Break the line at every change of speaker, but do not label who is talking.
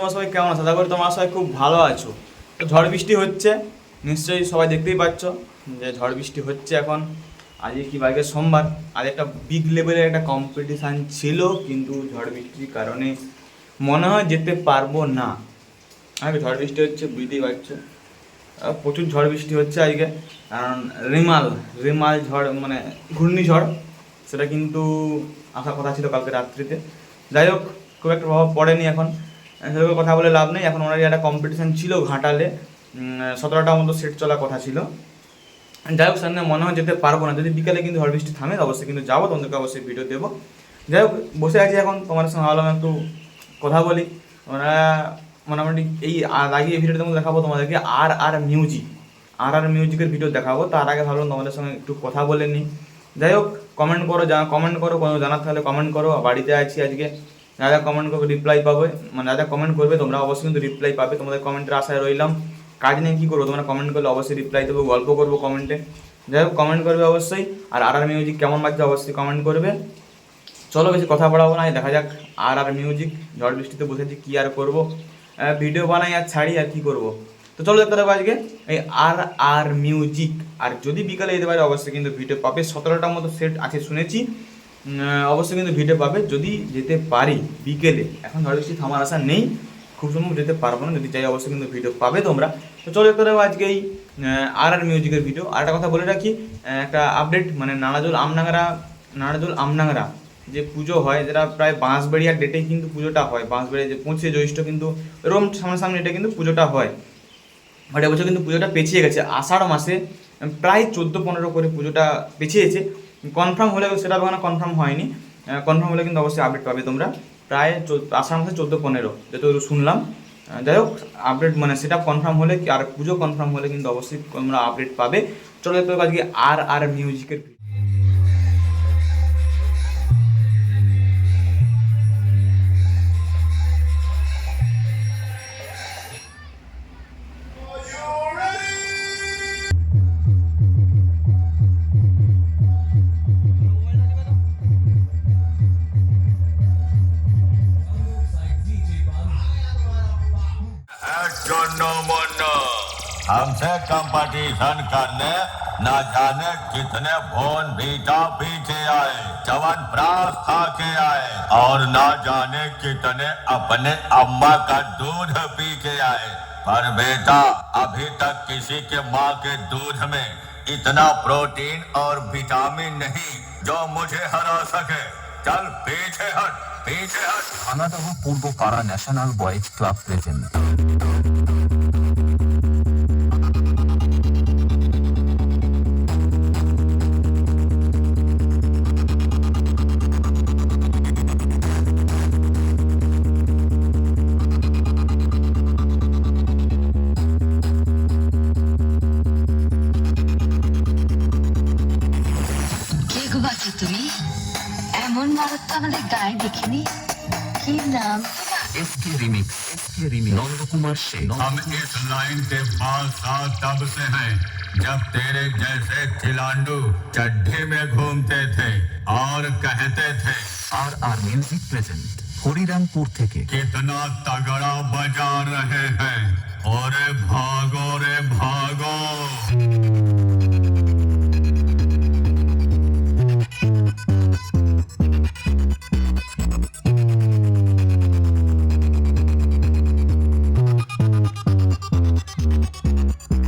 তোমরা সবাই কেমন আছো? আশা তোমরা সবাই খুব ভালো আছো। তো ঝড় বৃষ্টি হচ্ছে, নিশ্চয়ই সবাই দেখতেই পাচ্ছ যে ঝড় বৃষ্টি হচ্ছে এখন। আজকে কি বাইকে সোমবার। আজ একটা বিগ লেভেলের একটা কম্পিটিশান ছিল, কিন্তু ঝড় বৃষ্টির কারণে মনে হয় যেতে পারব না। আগে ঝড় বৃষ্টি হচ্ছে, বুঝতেই পারছ। প্রচুর ঝড় বৃষ্টি হচ্ছে আজকে। কারণ রিমাল রিমাল ঝড় মানে ঘূর্ণিঝড়, সেটা কিন্তু আসার কথা ছিল কালকে রাত্রিতে। যাই হোক, খুব একটা প্রভাব পড়েনি এখন। সেরকম কথা বলে লাভ নেই। এখন ওনারই একটা কম্পিটিশান ছিল ঘাটালে। সতেরোটার মতো সেট চলার কথা ছিল। যাই হোক সামনে মনে হয় যেতে পারব না। যদি বিকালে কিন্তু ঝড় বৃষ্টি থামে, অবশ্যই কিন্তু যাব। তোমাদেরকে অবশ্যই ভিডিও দেবো। যাই হোক, বসে আছি এখন। তোমার সঙ্গে ভাবলাম একটু কথা বলি। আমরা মোটামুটি এই আগে এই ভিডিওতে দেখাবো তোমাদেরকে আর আর মিউজিক আর আর মিউজিকের ভিডিও দেখাবো। তার আগে ভাবলাম তোমাদের সঙ্গে একটু কথা বলে নিই। যাই হোক কমেন্ট করো, যা কমেন্ট করো, কোনো জানার থাকলে কমেন্ট করো। বাড়িতে আছি আজকে। যা যা কমেন্ট করবে রিপ্লাই পাবে। মানে যা যা কমেন্ট করবে, তোমরা অবশ্যই কিন্তু রিপ্লাই পাবে। তোমাদের কমেন্টের আশায় রইলাম। কাজ নিয়ে কী করব? তোমরা কমেন্ট করলে অবশ্যই রিপ্লাই দেবো, গল্প করব কমেন্টে যাই হোক কমেন্ট করবে অবশ্যই। আর আর আর মিউজিক কেমন বাজছে অবশ্যই কমেন্ট করবে। চলো, বেশি কথা বাড়াবো না, দেখা যাক আর আর মিউজিক ঝড় বৃষ্টিতে বসেছি, কী আর করব? ভিডিও বানাই আর ছাড়ি আর কী করব? তো চলো দেখতে দেবো আজকে, এই আর আর মিউজিক আর যদি বিকালে যেতে পারে, অবশ্যই কিন্তু ভিডিও পাবে। সতেরোটার মতো সেট আছে, শুনেছি। অবশ্যই কিন্তু ভিডিও পাবে। যদি যেতে পারি বিকেলে, এখন ঝড় বৃষ্টি থামার আশা নেই, খুব সম্ভব যেতে পারব না, যদি চাই অবশ্যই কিন্তু ভিডিও পাবে তোমরা। তো চলো দেখতে দেবো আজকে এই আর আর মিউজিকের ভিডিও আর একটা কথা বলে রাখি একটা আপডেট মানে নানাজোল আমনাংরা নানাজোল আমনাংরা যে পুজো হয়, যেটা প্রায় বাঁশবাড়িয়ার ডেটেই কিন্তু পুজোটা হয়। বাঁশবাড়িয়া যে পঁচিশে জ্যৈষ্ঠ কিন্তু এরকম সামনাসামনি এটা কিন্তু পুজোটা হয়। বাট এবছর কিন্তু পুজোটা পেছিয়ে গেছে। আষাঢ় মাসে, প্রায় চোদ্দ পনেরো করে পুজোটা পেছিয়েছে। কনফার্ম হলে সেটা ওখানে কনফার্ম হয়নি। কনফার্ম হলে কিন্তু অবশ্যই আপডেট পাবে তোমরা। প্রায় আষাঢ় মাসে চোদ্দ পনেরো যেহেতু শুনলাম। যাই হোক আপডেট মানে সেটা কনফার্ম হলে আর পুজো কনফার্ম হলে কিন্তু অবশ্যই তোমরা আপডেট পাবে। চলো হবে আজকে আর আর মিউজিকের
हमसे कंपटीशन करने न जाने कितने फ़ोन बीटा पीछे आए, चवन प्रास खा के आए, और न जाने कितने अपने अम्मा का दूध पी के आए। पर बेटा, अभी तक किसी के माँ के दूध में इतना प्रोटीन और विटामिन नहीं जो मुझे हरा सके। चल, पीछे हट पीछे हट।
अनादह तो पूर्व पारा नेशनल बॉयज़ क्लब प्रेजेंट
কে গো বাচ্চা তুমি এমন মারত তো আমাদের গায়ে দেখিনি কি নাম
SK remix SK remix Nandakumar সে
हम इस लाइन के पास साथ तब से हैं जब तेरे जैसे खिलांडू चड्ढे में घूमते थे और कहते थे
আর আর মিউজিক প্রেজেন্ট হরিরামপুর থেকে
कितना तगड़ा बजा रहे हैं Thank you.